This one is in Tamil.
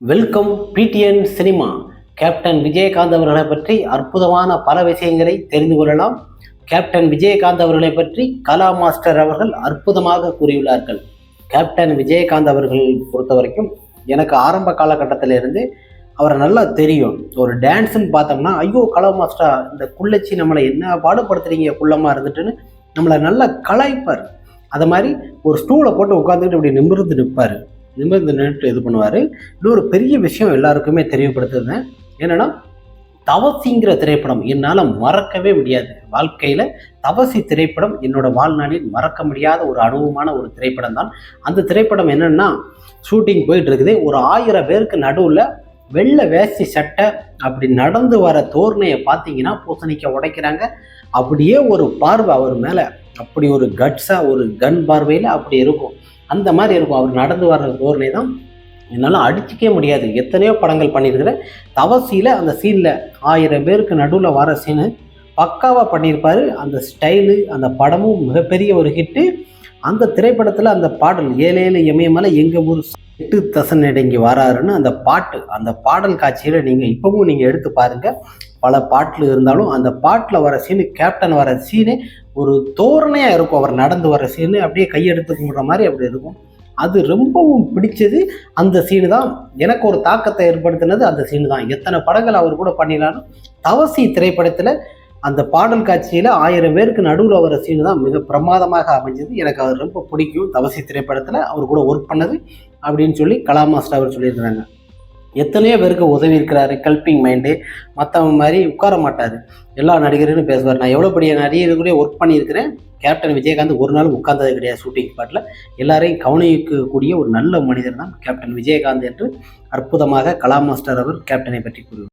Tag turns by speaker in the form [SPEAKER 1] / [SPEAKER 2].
[SPEAKER 1] Welcome P T N cinema. Captain Vijayakanth அவர்களை பற்றி அற்புதமான பல விஷயங்களை தெரிந்து கொள்ளலாம். கேப்டன் விஜயகாந்த் அவர்களை பற்றி கலா மாஸ்டர் அவர்கள் அற்புதமாக கூறியுள்ளார்கள். கேப்டன் விஜயகாந்த் அவர்கள் பொறுத்த வரைக்கும் எனக்கு ஆரம்ப காலகட்டத்திலிருந்து அவரை நல்லா தெரியும். ஒரு டான்ஸுன்னு பார்த்தோம்னா ஐயோ கலா மாஸ்டரா இந்த குள்ளச்சி நம்மளை என்ன பாடுபடுத்துறீங்க குள்ளமாக இருந்துட்டுன்னு நம்மளை நல்லா கலாய்ப்பார். அதை மாதிரி ஒரு ஸ்டூலை போட்டு உட்காந்துக்கிட்டு இப்படி நிமிர்ந்து நிற்பார். நிமிர்ந்து நின்றுட்டு இது பண்ணுவார். இன்னொரு பெரிய விஷயம் எல்லாருக்குமே தெரியப்படுத்துறேன் என்னென்னா தவசிங்கிற திரைப்படம் என்னால் மறக்கவே முடியாது. வாழ்க்கையில் தவசி திரைப்படம் என்னோட வாழ்நாளில் மறக்க முடியாத ஒரு அனுபவமான ஒரு திரைப்படம் தான். அந்த திரைப்படம் என்னென்னா ஷூட்டிங் போயிட்டு இருக்குது. ஒரு ஆயிரம் பேருக்கு நடுவில் வெள்ளை வேஷ்டி சட்டை அப்படி நடந்து வர தோரணையை பார்த்தீங்கன்னா பூசணிக்க உடைக்கிறாங்க. அப்படியே ஒரு பார்வை அவர் மேலே. அப்படி ஒரு கட்ஸாக ஒரு கன் பார்வையில் அப்படி இருக்கும். அந்த மாதிரி இருக்கும். அவர் நடந்து வர்ற தோரணை தான் என்னால் அடிச்சிக்கவே முடியாது. எத்தனையோ படங்கள் பண்ணியிருக்கிறேன் தவசியில் அந்த சீனில் ஆயிரம் பேருக்கு நடுவில் வர சீனு பக்காவாக பண்ணியிருப்பார். அந்த ஸ்டைலு அந்த படமும் மிகப்பெரிய ஒரு ஹிட்டு அந்த திரைப்படத்தில் அந்த பாடல் ஏழு ஏழு எமயமலை எங்கள் ஊர் எட்டு தசன் இடங்கி வராருன்னு அந்த பாட்டு அந்த பாடல் காட்சியில் நீங்கள் இப்போவும் நீங்கள் எடுத்து பாருங்கள் பல பாட்டில் இருந்தாலும் அந்த பாட்டில் வர சீனு கேப்டன் வர சீனு ஒரு தோரணையாக இருக்கும் அவர் நடந்து வர சீனு அப்படியே கையெடுத்து கும்பிட்ற மாதிரி அப்படி இருக்கும். அது ரொம்பவும் பிடிச்சது. அந்த சீனு தான் எனக்கு ஒரு தாக்கத்தை ஏற்படுத்தினது. அந்த சீனு தான். எத்தனை படங்கள் அவர் கூட பண்ணினாலும் தவசி திரைப்படத்தில் அந்த பாடல் காட்சியில் ஆயிரம் பேருக்கு நடுவில் வர சீனு தான் மிக பிரமாதமாக அமைஞ்சது. எனக்கு அது ரொம்ப பிடிக்கும். தவசி திரைப்படத்தில் அவர் கூட ஒர்க் பண்ணது அப்படின்னு சொல்லி கலா மாஸ்டர் அவர் சொல்லியிருக்கிறாங்க. எத்தனையோ பேருக்கு உதவி இருக்கிறாரு கல்பிங் மைண்டு மற்றவங்க மாதிரி உட்கார மாட்டார். எல்லா நடிகர்களும் பேசுவார். நான் எவ்வளோ பெரிய நடிகர் கூட ஒர்க் பண்ணியிருக்கிறேன். கேப்டன் விஜயகாந்த் ஒரு நாள் உட்கார்ந்தது கிடையாது ஷூட்டிங் ஸ்பாட்டில் எல்லாரையும் கவனிக்கக்கூடிய ஒரு நல்ல மனிதர் தான் கேப்டன் விஜயகாந்த் என்று அற்புதமாக கலா மாஸ்டர் அவர் கேப்டனை பற்றி கூறுவார்.